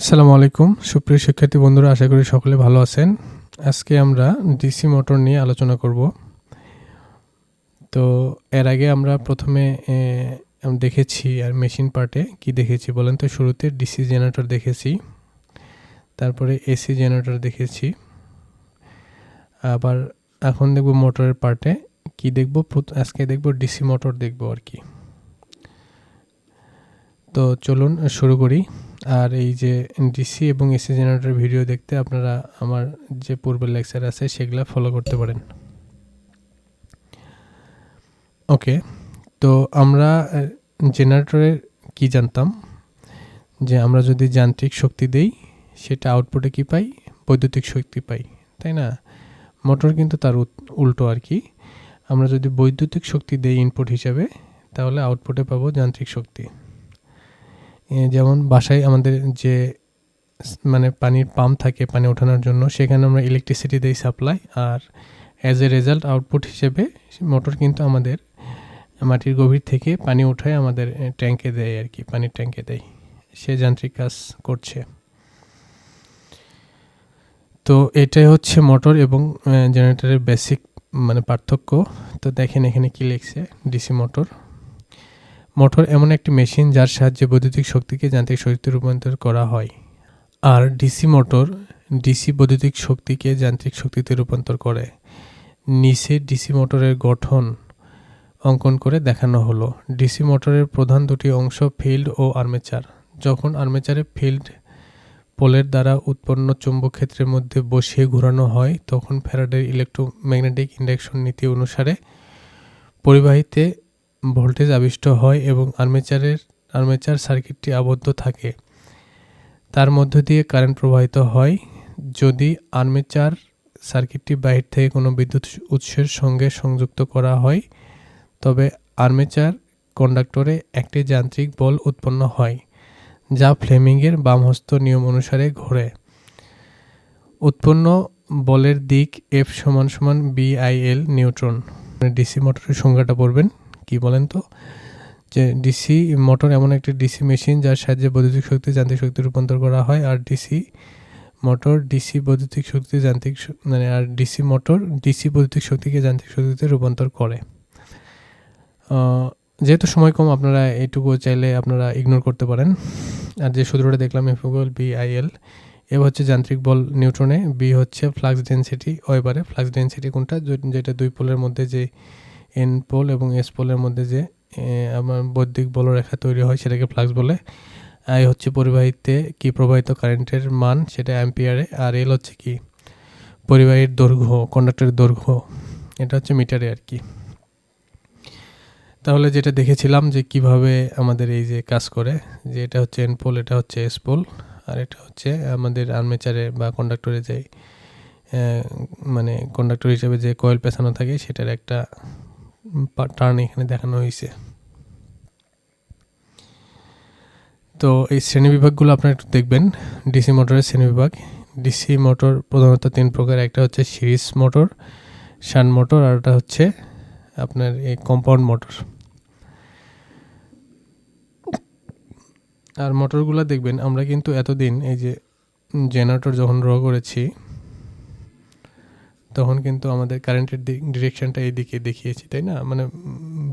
আসসালামু আলাইকুম। সুপ্রিয় শিক্ষার্থী বন্ধুরা, আশা করি সকলে ভালো আছেন। আজকে আমরা ডিসি মোটর নিয়ে আলোচনা করব। তো এর আগে আমরা প্রথমে দেখেছি আর মেশিন পার্টে কি দেখেছি বলেন তো? শুরুতে ডিসি জেনারেটর দেখেছি, তারপরে এসি জেনারেটর দেখেছি, আবার এখন দেখব মোটরের পার্টে কি দেখব আজকে দেখব ডিসি মোটর দেখব আর কি। তো চলুন, শুরু করি। আর এই যে ডিসি এবং এসি জেনারেটর ভিডিও দেখতে আপনারা আমার যে পূর্বের লেকচার আছে সেগুলো ফলো করতে পারেন। ওকে তো আমরা জেনারেটরের কি জানতাম? যে আমরা যদি যান্ত্রিক শক্তি দেই, সেটা আউটপুটে কি পাই? বৈদ্যুতিক শক্তি পাই, তাই না? মোটর কিন্তু তার উল্টো আর কি। আমরা যদি বৈদ্যুতিক শক্তি দেই ইনপুট হিসাবে, তাহলে আউটপুটে পাবো যান্ত্রিক শক্তি। যেমন বাসায় আমাদের যে মানে পানির পাম্প থাকে পানি ওঠানোর জন্য, সেখানে আমরা ইলেকট্রিসিটি দিই সাপ্লাই আর অ্যাজ এ রেজাল্ট আউটপুট হিসেবে মোটর কিন্তু আমাদের মাটির গভীর থেকে পানি উঠায় আমাদের ট্যাঙ্কে দেয় আর কি, পানির ট্যাঙ্কে দেয়। সে যান্ত্রিক কাজ করছে। তো এটাই হচ্ছে মোটর এবং জেনারেটরের বেসিক মানে পার্থক্য। তো দেখেন এখানে কি লিখছে ডিসি মোটর মোটর এমন একটি মেশিন যার সাহায্যে বৈদ্যুতিক শক্তিকে যান্ত্রিক শক্তিতে রূপান্তর করা হয়। আর ডিসি মোটর ডিসি বৈদ্যুতিক শক্তিকে যান্ত্রিক শক্তিতে রূপান্তর করে। নিচে ডিসি মোটরের গঠন অঙ্কন করে দেখানো হলো। ডিসি মোটরের প্রধান দুটি অংশ ফিল্ড ও আর্মেচার। যখন আর্মেচারে ফিল্ড পোলের দ্বারা উৎপন্ন চুম্বক ক্ষেত্রের মধ্যে বসিয়ে ঘোরানো হয়, তখন ফ্যারাডের ইলেকট্রোম্যাগনেটিক ইন্ডাকশন নীতি অনুসারে পরিবাহীতে ভোল্টেজ আবিষ্ট হয় এবং আর্মেচারের, আর্মেচার সার্কিটটি আবদ্ধ থাকে। তার মধ্য দিয়ে কারেন্ট প্রবাহিত হয় যদি আর্মেচার সার্কিটটি বাহির থেকে কোনো বিদ্যুৎ উৎসের সঙ্গে সংযুক্ত করা হয়, তবে আর্মেচার কন্ডাক্টরে একটি যান্ত্রিক বল উৎপন্ন হয়, যা ফ্লেমিংয়ের বামহস্ত নিয়ম অনুসারে ঘোরে। উৎপন্ন বলের দিক এফ সমান সমান বিআইএল নিউট্রন। ডিসি মোটরের সংজ্ঞাটা পড়বেন। কি বলেন তো? যে ডিসি মোটর এমন একটি ডিসি মেশিন যার সাহায্যে বৈদ্যুতিক শক্তি যান্ত্রিক শক্তি রূপান্তর করা হয়, আর ডিসি মোটর ডিসি বৈদ্যুতিক শক্তি যান্ত্রিক মানে আর ডিসি মোটর ডিসি বৈদ্যুতিক শক্তিকে যান্ত্রিক শক্তিতে রূপান্তর করে। যেহেতু সময় কম, আপনারা এইটুকু চাইলে আপনারা ইগনোর করতে পারেন। আর যে সূত্রটা দেখলাম F equal B I L A হচ্ছে যান্ত্রিক বল নিউট্রনে বি হচ্ছে ফ্লাক্স ডেনসিটি ওয়েবারে ফ্লাক্স ডেনসিটি কোনটা? যেটা দুই পোলের মধ্যে যে এন পোল এবং এস পোলের মধ্যে যে আমার বৈদ্যুতিক বলরেখা তৈরি হয় সেটাকে ফ্লাক্স বলে। আই হচ্ছে পরিবাহিতে কি প্রবাহিত কারেন্টের মান, সেটা অ্যাম্পিয়ারে আর এল হচ্ছে কি পরিবাহীর দৈর্ঘ্য কন্ডাক্টরের দৈর্ঘ্য। এটা হচ্ছে মিটারে আর কি। তাহলে যেটা দেখেছিলাম যে কীভাবে আমাদের এই যে কাজ করে, যে এটা হচ্ছে এন পোল এটা হচ্ছে এস পোল আর এটা হচ্ছে আমাদের আর্মেচারে বা কন্ডাক্টরে যে মানে কন্ডাক্টর হিসেবে যে কয়েল পেছানো থাকে, সেটার একটা টার্ন এখানে দেখানো হয়েছে তো এই শ্রেণীবিভাগগুলো আপনারা একটু দেখবেন। ডিসি মোটরের শ্রেণি শ্রেণীবিভাগ ডিসি মোটর প্রধানত তিন প্রকার, একটা হচ্ছে সিরিজ মোটর শান মোটর, আর একটা হচ্ছে আপনার এই কম্পাউন্ড মোটর। আর মোটরগুলো দেখবেন, আমরা কিন্তু এতদিন এই যে জেনারেটর যখন ড্র করেছি তখন কিন্তু আমাদের কারেন্টের ডিরেকশনটা এইদিকে দেখিয়েছি, তাই না? মানে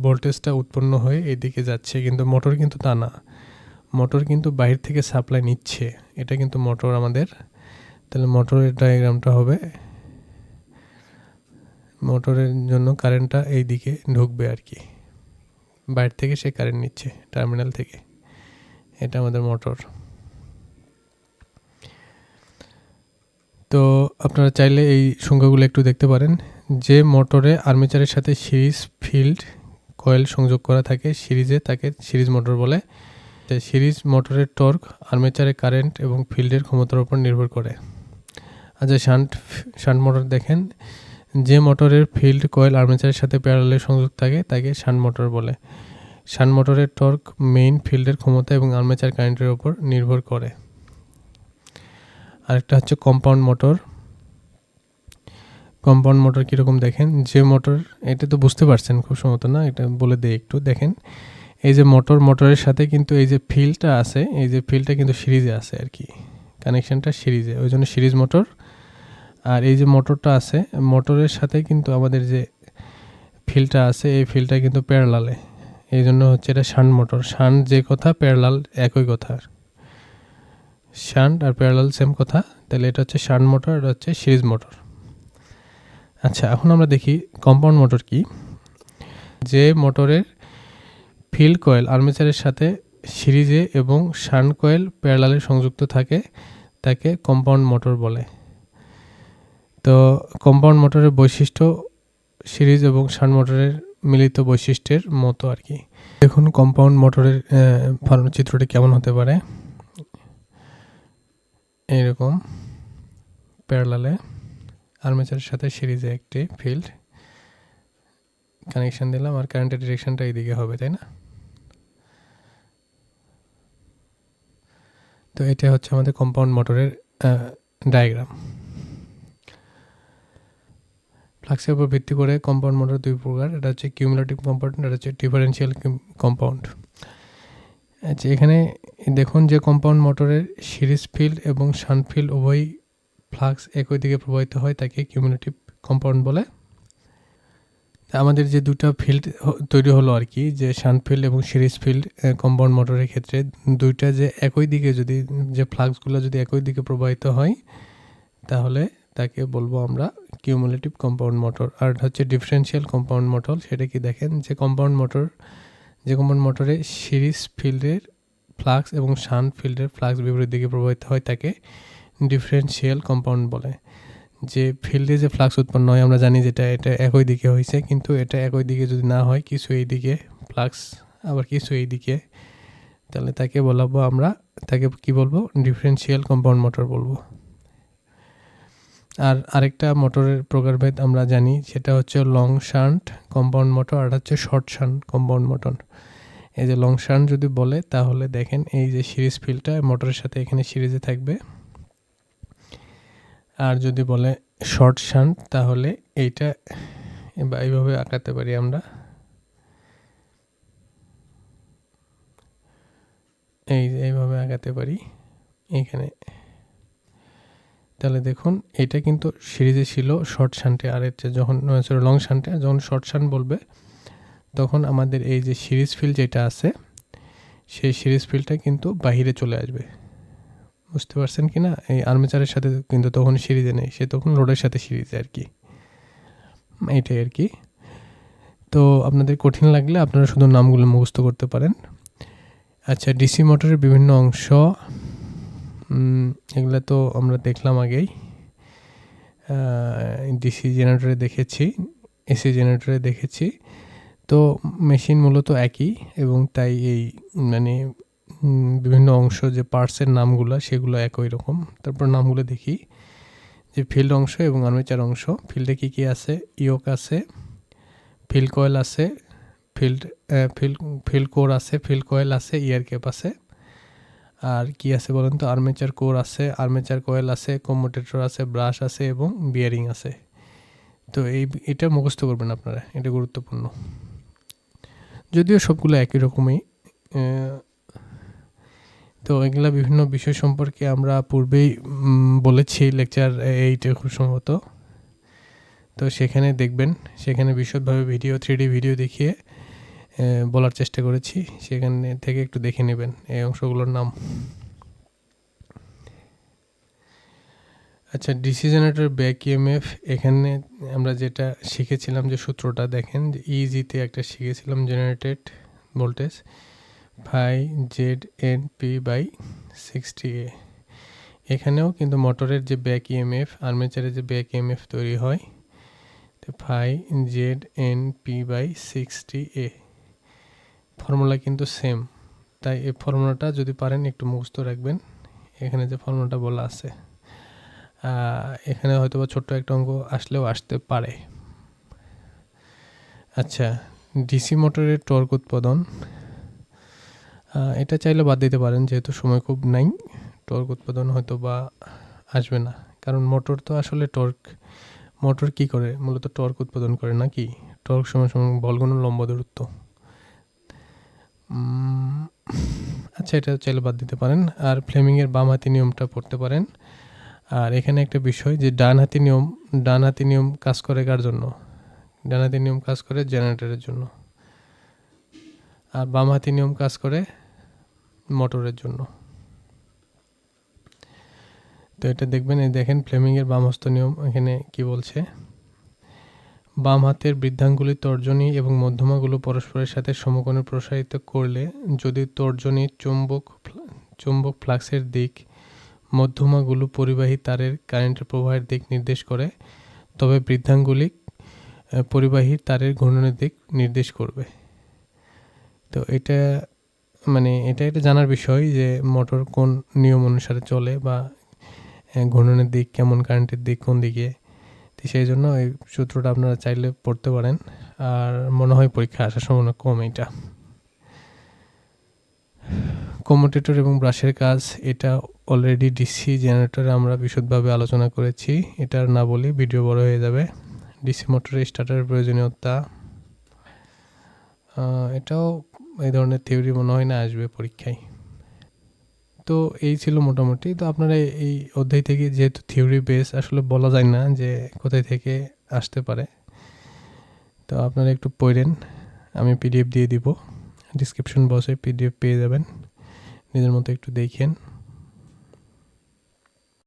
ভোল্টেজটা উৎপন্ন হয়ে এইদিকে যাচ্ছে, কিন্তু মোটর কিন্তু তা না। মোটর কিন্তু বাইরে থেকে সাপ্লাই নিচ্ছে। এটা কিন্তু মোটর আমাদের। তাহলে মোটরের ডায়াগ্রামটা হবে। মোটরের জন্য কারেন্টটা এই দিকে ঢুকবে আর কি। বাইরে থেকে সে কারেন্ট নিচ্ছে টার্মিনাল থেকে। এটা আমাদের মোটর তো আপনারা চাইলে এই সংখ্যাগুলো একটু দেখতে পারেন। যে মোটরে আর্মেচারের সাথে সিরিজ, ফিল্ড, কয়েল সংযোগ করা থাকে, সিরিজে তাকে সিরিজ মোটর বলে। সিরিজ মোটরের টর্ক আর্মেচারের কারেন্ট এবং ফিল্ডের ক্ষমতার উপর নির্ভর করে। আচ্ছা শান্ট শান্ট মোটর দেখেন। যে মোটরের ফিল্ড, কয়েল, আর্মেচারের সাথে প্যারালে সংযোগ থাকে, তাকে শান্ট মোটর বলে। শান্ট মোটরের টর্ক মেইন ফিল্ডের ক্ষমতা এবং আর্মেচার কারেন্টের উপর নির্ভর করে। আরেকটা হচ্ছে কম্পাউন্ড মোটর কম্পাউন্ড মোটর কীরকম দেখেন? যে মোটর এটা তো বুঝতে পারছেন খুব সম্ভবত না, এটা বলে দিই একটু, দেখেন। এই যে মোটর মোটরের সাথে কিন্তু এই যে ফিল্ডটা আছে, এই যে ফিল্ডটা কিন্তু সিরিজে আছে আর কি। কানেকশানটা সিরিজে, ওই জন্য সিরিজ মোটর আর এই যে মোটরটা আছে মোটরের সাথে কিন্তু আমাদের যে ফিল্ডটা আছে, এই ফিল্ডটা কিন্তু প্যারালালে এই জন্য হচ্ছে এটা শান্ট মোটর শান্ট যে কথা প্যারালাল একই কথা। শান্ট আর প্যারালাল সেম কথা। তাহলে এটা হচ্ছে শান্ট মোটর এটা হচ্ছে সিরিজ মোটর। আচ্ছা এখন আমরা দেখি কম্পাউন্ড মোটর কি। যে মোটরের ফিল্ড কয়েল আর্মেচারের সাথে সিরিজে এবং শান্ট কয়েল প্যারালালে সংযুক্ত থাকে, তাকে কম্পাউন্ড মোটর বলে। তো কম্পাউন্ড মোটরের বৈশিষ্ট্য সিরিজ এবং শান্ট মোটরের মিলিত বৈশিষ্ট্যের মতো আর কি। দেখুন কম্পাউন্ড মোটরের চিত্রটি কেমন হতে পারে। এইরকম প্যারালালে আর্মেচারের সাথে সিরিজে একটি ফিল্ড কানেকশন দিলাম আর কারেন্টের ডিরেকশনটা এইদিকে হবে, তাই না? তো এটা হচ্ছে আমাদের কম্পাউন্ড মোটরের ডায়াগ্রাম। ফ্লাক্সের উপর ভিত্তি করে কম্পাউন্ড মোটর দুই প্রকার, এটা হচ্ছে কিউমুলেটিভ কম্পাউন্ড এটা হচ্ছে ডিফারেন্সিয়াল কম্পাউন্ড আচ্ছা এখানে দেখুন যে কম্পাউন্ড মোটরের সিরিজ ফিল্ড এবং শান ফিল্ড উভয়ই ফ্লাক্স একই দিকে প্রবাহিত হয়, তাকে কিউমুলেটিভ কম্পাউন্ড বলে। আমাদের যে দুটো ফিল্ড তৈরি হলো আর কি, যে শান ফিল্ড এবং সিরিজ ফিল্ড কম্পাউন্ড মোটরের ক্ষেত্রে, দুইটা যে একই দিকে যদি, যে ফ্লাক্সগুলো যদি একই দিকে প্রবাহিত হয়, তাহলে তাকে বলব আমরা কিউমুলেটিভ কম্পাউন্ড মোটর আর হচ্ছে ডিফারেন্সিয়াল কম্পাউন্ড মোটর সেটা কি দেখেন? যে কম্পাউন্ড মোটর যে কম্পাউন্ড মোটরে সিরিজ ফিল্ডের ফ্লাক্স এবং শান ফিল্ডের ফ্লাক্স বিপরীত দিকে প্রবাহিত হয় তাকে ডিফারেন্সিয়াল কম্পাউন্ড বলে। যে ফিল্ডে যে ফ্লাক্স উৎপন্ন হয়, আমরা জানি যেটা, এটা একই দিকে হয়েছে, কিন্তু এটা একই দিকে যদি না হয়, কিছু এই দিকে ফ্লাক্স, আবার কিছু এই দিকে, তাহলে তাকে বলাবো আমরা, তাকে কি বলব? ডিফারেন্সিয়াল কম্পাউন্ড মোটর বলব। আর আরেকটা মোটরের প্রকারভেদ আমরা জানি, সেটা হচ্ছে লং শান্ট কম্পাউন্ড মোটর, আর হচ্ছে শর্ট শান্ট কম্পাউন্ড মোটর। এই যে লং শার্ন যদি বলে, তাহলে দেখেন এই যে সিরিজ ফিলটা মোটরের সাথে এখানে সিরিজে থাকবে। আর যদি বলে শর্ট শান্ট, তাহলে এইটা বা এইভাবে আঁকাতে পারি আমরা। এই এইভাবে আঁকাতে পারি এইখানে তাহলে দেখুন, এটা কিন্তু সিরিজে ছিল শর্ট শান্টে। আর হচ্ছে যখন লং শান্টে যখন শর্ট শান্ট বলবে তখন আমাদের এই যে সিরিজ ফিল্ড যেটা আছে, সেই সিরিজ ফিল্ডটা কিন্তু বাহিরে চলে আসবে। বুঝতে পারছেন কি না এই আর্মেচারের সাথে কিন্তু তখন সিরিজে নেই, সে তখন লোডের সাথে সিরিজে আর কি। এইটাই আর কি। তো আপনাদের কঠিন লাগলে আপনারা শুধু নামগুলো মুখস্থ করতে পারেন। আচ্ছা ডিসি মোটরের বিভিন্ন অংশ এগুলো তো আমরা দেখলাম আগেই। ডিসি জেনারেটরে দেখেছি, এসি জেনারেটরে দেখেছি। তো মেশিন মূলত একই এবং তাই এই মানে বিভিন্ন অংশ যে পার্টসের নামগুলো সেগুলো একই রকম। তারপর নামগুলো দেখি। যে ফিল্ড অংশ এবং আর্মেচার অংশ। ফিল্ডে কী কী আছে? ইয়োক আছে ফিল্ড কয়েল আছে ফিল্ড ফিল্ড ফিল্ড কোর আছে ফিল্ড কয়েল আছে ইয়ার ক্যাপ আছে। আর কি আছে বলেন তো? আর্মেচার কোর আছে আর্মেচার কয়েল আছে কম্মোটেটর আছে ব্রাশ আছে এবং বিয়ারিং আছে। তো এই, এটা মুখস্থ করবেন আপনারা। এটা গুরুত্বপূর্ণ। যদিও সবগুলো একই রকমই তো এগুলো বিভিন্ন বিষয় সম্পর্কে আমরা পূর্বেই বলেছি লেকচার এইটা খুব সম্ভবত। তো সেখানে দেখবেন, সেখানে বিশদভাবে ভিডিও থ্রি ভিডিও দেখিয়ে বলার চেষ্টা করেছি। সেখানে থেকে একটু দেখে নেবেন এই অংশগুলোর নাম। আচ্ছা ডিসি জেনারেটর ব্যাক ইএমএফ এখানে আমরা যেটা শিখেছিলাম যে সূত্রটা দেখেন, যে ইজিতে একটা শিখেছিলাম generated voltage phi Z N P by sixty A এখানেও কিন্তু মোটরের যে ব্যাক ইএমএফ আর্মেচারের যে ব্যাক ইএমএফ তৈরি হয়, তো phi Z N P by sixty A formula কিন্তু সেম তাই এই ফর্মুলাটা যদি পারেন একটু মুখস্থ রাখবেন। এখানে যে ফর্মুলাটা বলা আছে। এখানে হয়তো বা ছোট্ট একটা অঙ্ক আসলেও আসতে পারে। আচ্ছা ডিসি মোটরের টর্ক উৎপাদন। এটা চাইলে বাদ দিতে পারেন, যেহেতু সময় খুব নাই, টর্ক উৎপাদন হয়তো বা আসবে না। কারণ মোটর তো আসলে টর্ক, মোটর কি করে? মূলত টর্ক উৎপাদন করে নাকি? টর্ক সময় সময় বলগুণ লম্ব দূরত্ব। আচ্ছা এটা চাইলে বাদ দিতে পারেন। আর ফ্লেমিংয়ের বাম হাতি নিয়মটা পড়তে পারেন। আর এখানে একটা বিষয় যে ডান হাতি নিয়ম, ডান হাতি নিয়ম কাজ করে কার জন্য? ডান হাতি নিয়ম কাজ করে জেনারেটরের জন্য। আর বাম হাতি নিয়ম কাজ করে মোটরের জন্য। তো এটা দেখবেন, এই দেখেন ফ্লেমিংয়ের বামহস্ত নিয়ম এখানে কি বলছে? বাম হাতের বৃদ্ধাঙ্গুলি তর্জনী এবং মধ্যমাগুলো পরস্পরের সাথে সমকোণে প্রসারিত করলে যদি তর্জনী চুম্বক চুম্বক ফ্লাক্সের দিক মধ্যমাগুলো পরিবাহী তারের কারেন্টের প্রবাহের দিক নির্দেশ করে, তবে বৃদ্ধাঙ্গুলি পরিবাহী তারের ঘূর্ণনের দিক নির্দেশ করবে। তো এটা মানে এটা এটা জানার বিষয় যে মোটর কোন নিয়ম অনুসারে চলে বা ঘূর্ণনের দিক কেমন কারেন্টের দিক কোন দিকে। তো সেই জন্য এই সূত্রটা আপনারা চাইলে পড়তে পারেন। আর মনে হয় পরীক্ষা আসার সম্ভাবনা কম এটা। কমোটেটর এবং ব্রাশের কাজ, এটা অলরেডি ডিসি জেনারেটরে আমরা বিশদভাবে আলোচনা করেছি। এটার না বলি ভিডিও বড় হয়ে যাবে। ডিসি মোটরের স্টার্টারের প্রয়োজনীয়তা এটাও এই ধরনের থিওরি মনে হয় না আসবে পরীক্ষায়। তো এই ছিল মোটামুটি। তো আপনারা এই অধ্যায় থেকে যেহেতু থিওরি বেস আসলে বলা যায় না যে কোথায় থেকে আসতে পারে, তো আপনারা একটু পড়েন। আমি পিডিএফ দিয়ে দিব। ডিসক্রিপশন বক্সে পিডিএফ পেয়ে যাবেন। নিজের মতো একটু দেখেন।